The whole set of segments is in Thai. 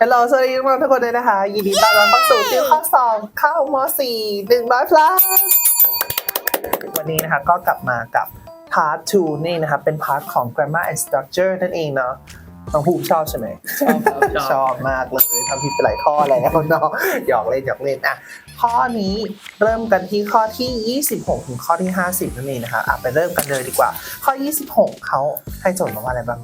ฮัลโหลสวัสดีทุกคนทุกคนเลยนะคะ ยินดีต้อนรับเข้าสู่ติวข้อสอบเข้ามสี่หนึ่งร้อยพลัสวันนี้นะคะก็กลับมากับ part 2 นี่นะครับเป็น part ของ grammar and structure นั่นเองเนาะน้องภูมิชอบใช่ไหมชอบครับชชอบอบมากเลยทำผิดไปหลายข้อแล้วเนาะหยอกเล่นหยอกเล่นอะข้อนี้เริ่มกันที่ข้อที่ 26 ถึงข้อที่ 50 นั่นเองนะคะอะไปเริ่มกันเลยดีกว่า ข้อ 26 เขาให้โจทย์มาว่าอะไรบ้าง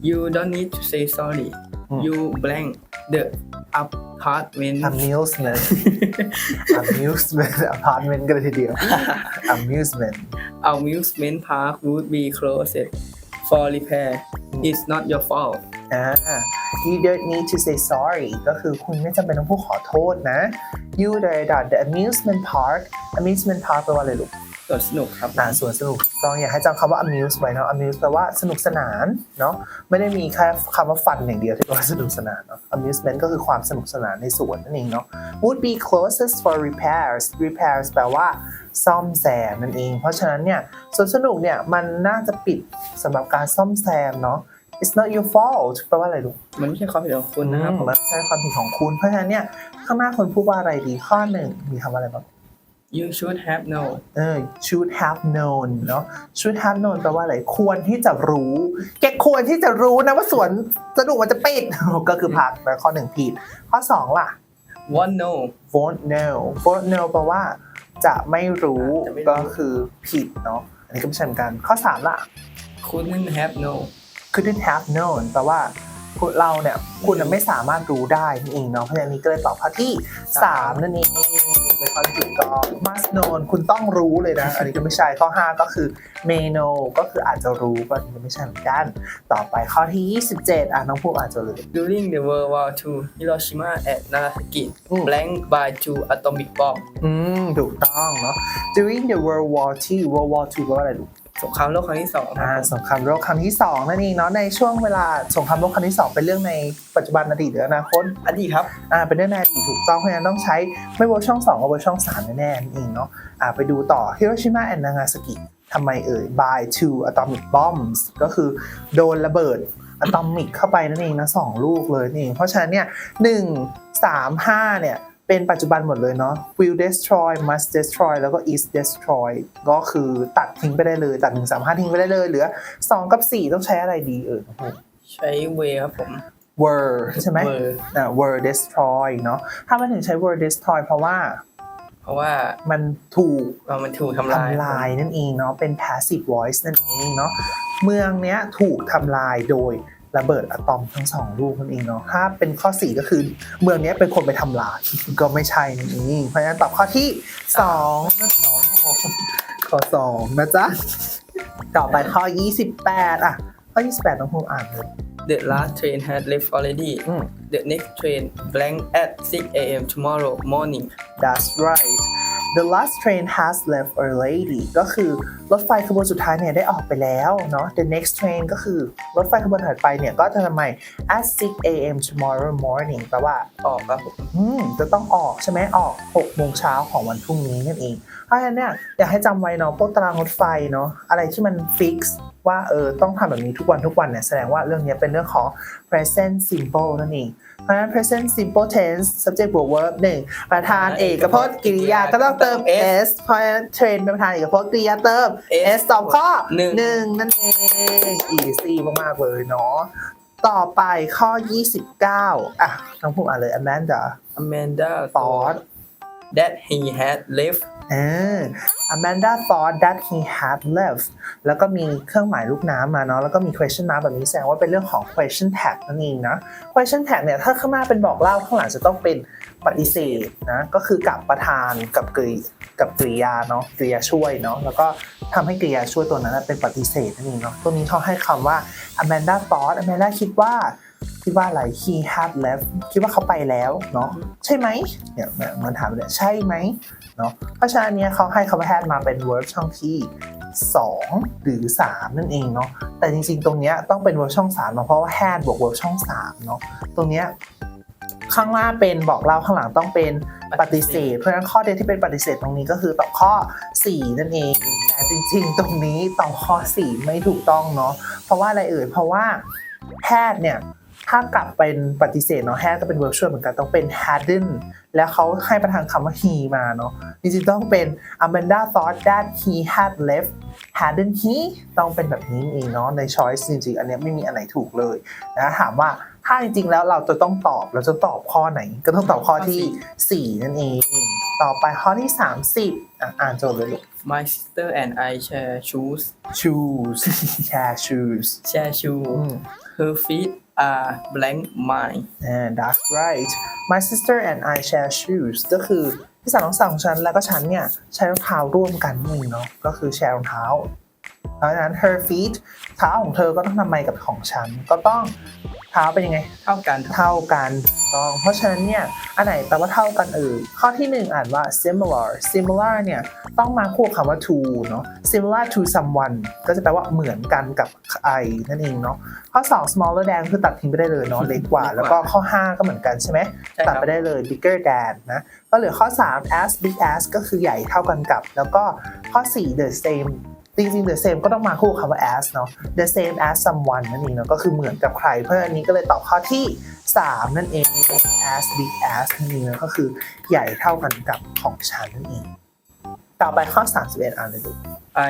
you don't need to say sorry อืม you blank the apartment amusement amusement apartment กันเลยทีเดียว amusement amusement park would be closed for repair it's not your fault อ่า you don't need to say sorry ก็คือคุณไม่จำเป็นต้องพูดขอโทษนะ you the the amusement park amusement park แปลว่าอะไรลูกสวนสนุกครับอ่าสวนสนุกถูก ต้องอยากให้จำคำว่า amuse ไว้เนาะ amuse แปลว่าสนุกสนานเนาะไม่ได้มีแค่คำว่าฟันอย่างเดียวที่แปลว่าสนุกสนานเนาะ amusement ก็คือความสนุกสนานในสวนนั่นเองเนาะ would be closest for repairs repairs แปลว่าซ่อมแซมนั่นเอง เพราะฉะนั้นเนี่ยสวนสนุกเนี่ยมันน่าจะปิดสำหรับการซ่อมแซมเนาะ it's not your fault แปลว่าอะไรลูกมันไม่ใช่ความผิดของคุณนะครับผมมันไม่ใช่ความผิดของคุณ เพราะฉะนั้นเนี่ยข้างหน้าคนพูดว่าอะไรดีข้อหนึ่งมีคำว่าอะไรบ้าง you should have known เออ should have known เนอะ should have known แปลว่าอะไร ควรที่จะรู้ แกควรที่จะรู้นะว่าสวนสนุกมันจะปิด ก็คือผักแต่ข้อหนึ่งผิด ข้อสองล่ะ won't know won't know won't know แปลว่าจะไม่รู้จะไม่รู้ก็คือผิดเนาะ อันนี้ก็ไม่ใช่เหมือนกัน ข้อสามล่ะ couldn't have known couldn't have known แปลว่าคุณ เราเนี่ยคุณน่ะไม่สามารถรู้ได้นั่นเองเนาะเพราะฉะนั้นนี้ก็เลยตอบข้อที่ 3 นั่นเองเป็นข้อที่ถูกต้อง must know คุณต้องรู้เลยนะ อันนี้ก็ไม่ใช่ข้อ 5 ก็คือ may know ก็คืออาจจะรู้ก็อันนี้ก็ไม่ใช่เหมือนกัน ต่อไปข้อที่ 27 อะน้องภูมิอาจจะเลย during the World War II Hiroshima and Nagasaki อืม blank by two atomic bomb อืมถูกต้องเนาะ during the World War II World War II แปลว่าอะไรลูก สงครามโลกครั้งที่สองคอ่ารับสงครามโลกครั้งที่สองนั่นเองเนาะในช่วงเวลาสงครามโลกครั้งที่สองเป็นเรื่องในปัจจุบันอดีตหรืออนาคตอดีตครับอ่าเป็นเรื่องในอดีตถูกต้องเพราะฉะนั้นต้องใช้ไม่เวอร์ช่อง2ก็เวอร์ช่อง3แน่ๆนั่นเองเนาะอ่าไปดูต่อ Hiroshima and Nagasaki ทำไมเอ่ย by two atomic bombs ก็คือโดนระเบิดอะตอมิกเข้าไปนั่นเองนะสองลูกเลยนั่นเองเพราะฉะนั้นเนี่ยหนึ่งสามห้าเนี่ย เป็นปัจจุบันหมดเลยเนาะ will destroy must destroy แล้วก็ is destroy ก็คือตัดทิ้งไปได้เลยตัดหนึ่งสามห้าทิ้งไปได้เลยเหลือสองกับสี่ต้องใช้อะไรดีเอ่ยใช้ way ครับผม were ใช่ไหม were อ่า were destroy เนาะถ้ามันถึงใช้ were destroy เพราะว่า เพราะว่ามันถูกเรามันถูกทำลายทำลายนั่นเองเนาะเป็น passive voice นั่นเองเนาะเมืองเนี้ยถูกทำลายโดย ระเบิดอะตอมทั้งสองลูกนั่นเองเนาะถ้าเป็นข้อ 4 ก็คือ เมืองเนี้ยเป็นคนไปทำลายก็ไม่ใช่นั่นเองเพราะฉะนั้นตอบข้อที่2นะข้อ2นะจ๊ะต่อไปข้อ 28 อะ ข้อ 28ต้องพูดอ่านเลย The last train had left already อืม The next train blank at 6 a.m. tomorrow morning That's right The last train has left already ก็คือรถไฟขบวนสุดท้ายเนี่ยได้ออกไปแล้วเนาะ The next train ก็คือรถไฟขบวนถัดไปเนี่ยก็จะทำไม at 6 a.m. tomorrow morning แปลว่าออกก็จะต้องออกใช่ไหมออก6โมงเช้าของวันพรุ่งนี้นั่นเองเพราะฉะนั้นเนี่ยอยากให้จำไว้เนาะพวกตารางรถไฟเนาะอะไรที่มันฟิกว่าเออต้องทำแบบนี้ทุกวันทุกวันเนี่ยแสดงว่าเรื่องเนี้ยเป็นเรื่องของ present simple นั่นเองเพราะฉะนั้น present simple tense subject บวก verb หนึ่งประธานเอกพจน์กริยาก็ต้องเติม s เพราะฉะนั้น train เป็นประธานเอกพจน์กริยาเติม s ตอบข้อหนึ่งหนึ่งนั่นเอง easy มากๆเลยเนาะต่อไปข้อ 29 อะน้องพูดอ่านเลย Amanda Amanda thought thought that he had left เออ Amanda thought that he had left แล้วก็มีเครื่องหมายลูกน้ำมาเนาะแล้วก็มี question mark แบบนี้แสดงว่าเป็นเรื่องของ question tag นั่นเองนะ question tag เนี่ยถ้าข้างหน้าเป็นบอกเล่าข้างหลังจะต้องเป็นปฏิเสธนะก็คือกับประธานกับกริกับกริยาเนาะกริยาช่วยเนาะแล้วก็ทำให้กริยาช่วยตัวนั้นเป็นปฏิเสธนั่นเองเนาะตัวนี้เขาให้คำว่า Amanda thought Amanda คิดว่า คิดว่าอะไร he had left คิดว่าเขาไปแล้วเนาะใช่ไหมเนี่ยมันถามเลยใช่ไหมเนาะเพราะฉะนั้นเนี้ยเขาให้คำว่า had มาเป็น verb ช่องที่ 2 หรือ 3 นั่นเองเนาะแต่จริงๆ ตรงเนี้ยต้องเป็น verb ช่อง3เนาะเพราะว่า had บวก verb ช่อง3เนาะตรงเนี้ยข้างล่างเป็นบอกเล่าข้างหลังต้องเป็นปฏิเสธ เพราะฉะนั้นข้อเดียวที่เป็นปฏิเสธตรงนี้ก็คือตอบข้อ 4 นั่นเอง แต่จริงๆ ตรงนี้ตอบข้อ 4 ไม่ถูกต้องเนาะเพราะว่าอะไรเอ่ยเพราะว่า had เนี่ย ถ้ากลับเป็นปฏิเสธเนาะ had ก็เป็น verb ช่วยเหมือนกันต้องเป็น hadn't แล้วเขาให้ประธานคำว่า he มาเนาะจริงๆต้องเป็น Amanda thought that he had left hadn't he ต้องเป็นแบบนี้เองเนาะใน choice จริงๆ อันเนี้ยไม่มีอันไหนถูกเลยนะถามว่าถ้าจริงๆแล้วเราจะต้องตอบเราจะตอบข้อไหน ก็ต้องตอบข้อที่ 4 นั่นเอง ต่อไปข้อที่ 30อะอ่านโจทย์เลยลูก My sister and I share shoes choose share choose share shoe อืม her feet are blank mine and that's right my sister and I share shoes ก็คือพี่สาวน้องสาวของฉันแล้วก็ฉันเนี่ยใช้รองเท้าร่วมกันนี่เนาะก็คือแชร์รองเท้าเพราะฉะนั้น her feet เท้าของเธอก็ต้องทำไมกับของฉันก็ต้อง เท้าเป็นยังไง เท่ากันเท่ากันต้อง เพราะฉะนั้นเนี่ย อันไหนแปลว่าเท่ากันเอ่ยข้อที่หนึ่งอ่านว่า similar similar เนี่ย ต้องมาคู่กับคำว่า to เนอะ similar to someone ก็จะแปลว่าเหมือนกันกับไอนั่นเองเนาะ ข้อ 2 smaller than คือตัดทิ้งไปได้เลยเนาะเล็กกว่า แล้วก็ข้อ 5 ก็เหมือนกันใช่ไหมใช่ครับตัดไปได้เลย bigger than นะ ก็เหลือข้อ 3 as big as ก็คือใหญ่เท่ากันกับ แล้วก็ข้อ 4 the same จริงๆ the same ก็ต้องมาคู่คำว่า as เนาะ the same as someone นั่นเองเนาะก็คือเหมือนกับใคร เพราะอันนี้ก็เลยตอบข้อที่ 3 นั่นเอง as big as นั่นเองเนาะก็คือใหญ่เท่ากันกับของฉันนั่นเอง ต่อไปข้อ31อ่านเลยดู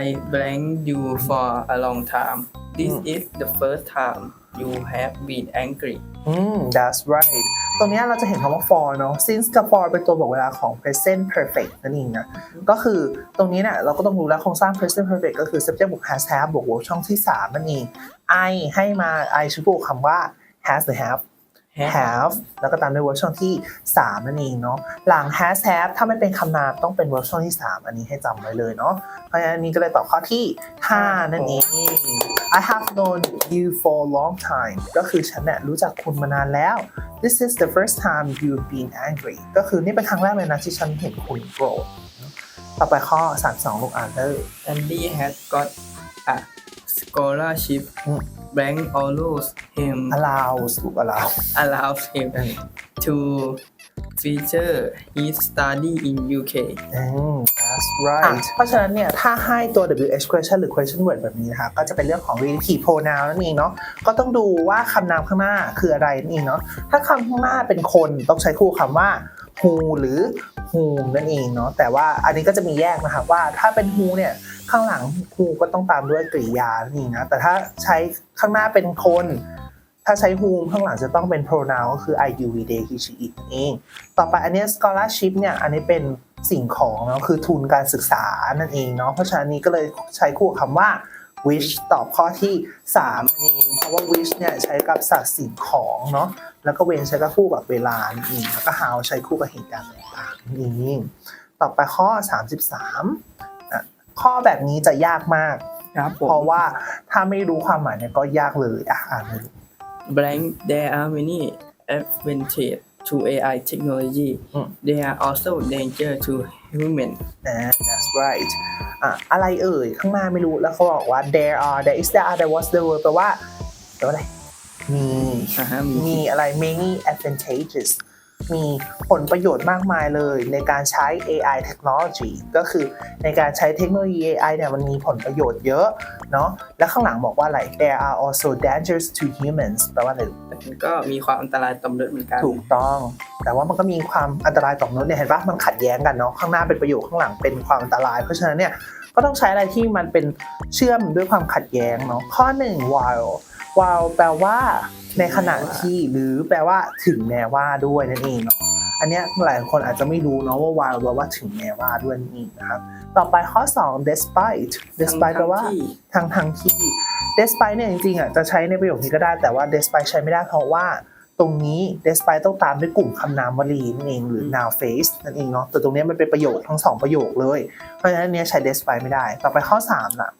I blank you for a long time this Mm. is the first time you have been angry อืม that's right ตรงเนี้ยเราจะเห็นคำว่า for เนอะ since กับ for เป็นตัวบอกเวลาของ present perfect นั่นเองนะ ก็คือตรงนี้เนี่ยเราก็ต้องรู้แล้วโครงสร้าง present perfect ก็คือ subject บวก has have บวก verb ช่องที่ 3 นั่นเอง I ให้มา I ชุดบวกคำว่า has หรือ have have แล้วก็ตามด้วย verb ช่องที่ 3 นั่นเองเนาะหลัง has have ถ้าไม่เป็นคำนามต้องเป็น verb ช่องที่ 3 อันนี้ให้จำไว้เลยเนาะเพราะฉะนั้นอันนี้ก็เลยตอบข้อที่ 5 นั่นเอง I have known you for a long time ก็คือฉันเนี่ยรู้จักคุณมานานแล้ว This is the first time you've been angry ก็คือนี่เป็นครั้งแรกเลยนะที่ฉันเห็นคุณโกรธต่อไปข้อ 32 ลูกอ่านเลย Andy has got a scholarship อืม blank allows him allows ลูก allow allows him to feature his study in UK อืม that's right เพราะฉะนั้นเนี่ย ถ้าให้ตัว WH question หรือ question word แบบนี้นะคะ ก็จะเป็นเรื่องของ relative pronoun นั่นเองเนาะ ก็ต้องดูว่าคำนามข้างหน้าคืออะไรนั่นเองเนาะ ถ้าคำข้างหน้าเป็นคนต้องใช้คู่คำว่า who หรือ whom นั่นเองเนาะแต่ว่าอันนี้ก็จะมีแยกนะคะว่าถ้าเป็น who เนี่ยข้างหลัง who ก็ต้องตามด้วยกริยานั่นะแต่ถ้าใช้ข้างหน้าเป็นคน ถ้าใช้ whom ข้างหลังจะต้องเป็น pronoun ก็คือ I you we they he she it นั่นเอง ต่อไปอันนี้ scholarship เนี่ยอันนี้เป็นสิ่งของเนาะคือทุนการศึกษานั่นเองเนาะเพราะฉะนั้นนี้ก็เลยใช้คู่คำว่า wish ตอบข้อที่3นั่นเองเพราะว่า wish เนี่ยใช้กับสัตว์สิ่งของเนาะ แล้วก็ when ใช้กับคู่กับเวลานั่นเองแล้วก็ how ใช้คู่กับเหตุการณ์ต่างๆนั่นเองต่อไปข้อ 33อะข้อแบบนี้จะยากมากครับผมเพราะว่าถ้าไม่รู้ความหมายเนี่ยก็ยากเลยอะอ่านเลย blank there are many advantages to AI technology อืม there are also danger to human นะ that's right อะอะไรเอ่ยข้างหน้าไม่รู้แล้วเขาบอกว่า there are there is there are there was there were แปลว่าแปลว่าอะไร มีอ่าฮะมี มีอะไร many advantages มีผลประโยชน์มากมายเลยในการใช้ AI technology ก็คือในการใช้เทคโนโลยี AI เนี่ยมันมีผลประโยชน์เยอะเนาะและข้างหลังบอกว่าอะไร there are also dangers to humans แปลว่าอะไรแต่มันก็มีความอันตรายต่อมนุษย์เหมือนกันถูกต้อง แต่ว่ามันก็มีความอันตรายต่อมนุษย์เนี่ยเห็นปะมันขัดแย้งกันเนาะข้างหน้าเป็นประโยชน์ข้างหลังเป็นความอันตราย เพราะฉะนั้นเนี่ยก็ต้องใช้อะไรที่มันเป็นเชื่อมด้วยความขัดแย้งเนาะข้อหนึ่ง while while แปลว่า ในขณะที่หรือแปลว่าถึงแม้ว่าด้วยนั่นเองเนาะอันเนี้ยหลายคนอาจจะไม่รู้เนาะว่า while แปลว่าถึงแม้ว่าด้วยนั่นเองนะครับต่อไปข้อ 2 despite despite แปลว่าทางทางที่ despite เนี่ยจริงๆอะจะใช้ในประโยคนี้ก็ได้แต่ว่า despite ใช้ไม่ได้เพราะว่าตรงนี้ despite ต้องตามด้วยกลุ่มคำนามวลีนั่นเองหรือ noun phrase นั่นเองเนาะแต่ตรงนี้มันเป็นประโยคทั้งสองประโยคเลย เพราะฉะนั้นอันเนี้ยใช้ despite ไม่ได้ ต่อไปข้อ3ล่ะ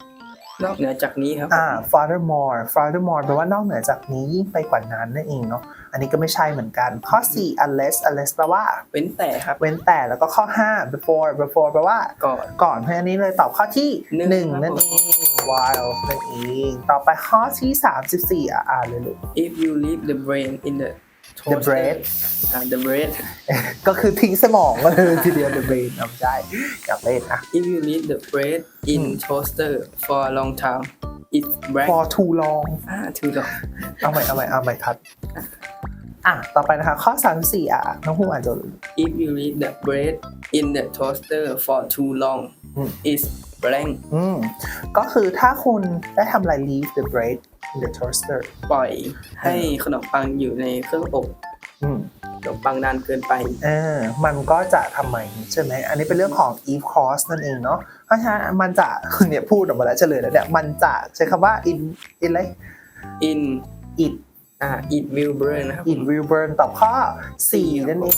นอกเหนือจากนี้ครับอ่า furthermore furthermore แปลว่านอกเหนือจากนี้ยิ่งไปกว่านั้นนั่นเองเนาะอันนี้ก็ไม่ใช่เหมือนกัน ข้อ 4 unless unless แปลว่า เว้นแต่ครับ เว้นแต่แล้วก็ข้อ 5 before before แปลว่า ก่อน ก่อนเพราะฉะนั้นนี้เลยตอบข้อที่หนึ่ง1ครับนั่นเอง while นั่นเอง ต่อไปข้อที่ 34 อะอ่านเลยลูก if you leave the brain in the The toaster- bread อ่า the bread ก็คือทิ้งสมองมาเลยทีเดียว the brain เอาไม่ใช่อยากเล่นอะ if you leave the bread in toaster for a long time it break for too long อ่า too long เอาใหม่เอาใหม่เอาใหม่ครับอะ ต่อไปนะคะ ข้อ 34 อะ น้องภูมิอ่านโจทย์ if you leave the bread in the toaster for too long อืม it's blank อืม ก็คือถ้าคุณได้ทำอะไร leave the bread in the toaster ปล่อยให้ขนมปังอยู่ในเครื่องอบอืมขนมปังนานเกินไปเออมันก็จะทำไมใช่ไหมอันนี้เป็นเรื่องของ if clause นั่นเองเนาะเพราะฉะนั้นมันจะเนี่ยพูดออกมาแล้วเฉลยแล้วเนี่ยมันจะใช้คำว่า in in อะไร in it อ่า it will burn นะครับ it will burn ตอบข้อ 4 นั่นเอ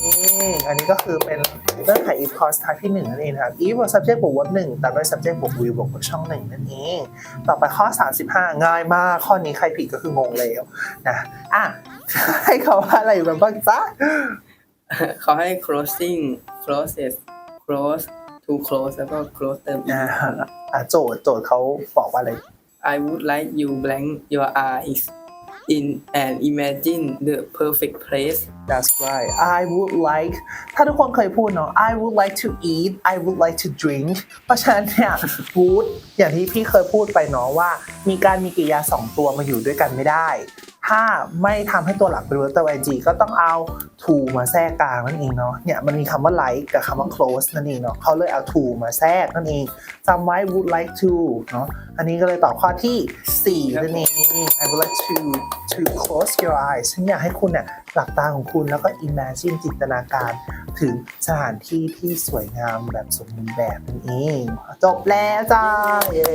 ง อันนี้ก็คือเป็นเรื่องไข if clause type ที่ 1 นั่นเองครับ if บวก subject บวก verb 1ตามด้วย subject บวก will บวกช่อง 1 นั่นเอง ต่อไปข้อ 35 ง่ายมาก ข้อนี้ใครผิดก็คืองงแล้วนะอะให้เขาว่าอะไรอยู่กันบ้างจ๊ะเขาให้ closing closes close to close แล้วก็ close เติมอ่าโจทย์โจทย์เขาบอกว่าอะไร I would like you blank your eyes in and imagine the perfect place That's right I would like ถ้าทุกคนเคยพูดเนาะ I would like to eat I would like to drink เพราะฉะนั้นเนี่ย would อย่างที่พี่เคยพูดไปเนาะว่า มีการมีกริยาสองตัวมาอยู่ด้วยกันไม่ได้ ถ้าไม่ทำให้ตัวหลักเป็น verb ตัว ing ก็ต้องเอา to มาแทรกกลางนั่นเองเนาะ เนี่ยมันมีคำว่า like กับคำว่า close นั่นเองเนาะเขาเลยเอา to มาแทรกนั่นเองจำไว้ would like to เนาะ อันนี้ก็เลยตอบข้อที่4นั่นเอง I would like to to close your eyes ฉันอยากให้คุณเนี่ย หลับตาของคุณแล้วก็ imagine จินตนาการ ถึงสถานที่ที่สวยงามแบบสมบูรณ์แบบนั่นเอง จบแล้วจ้าเย้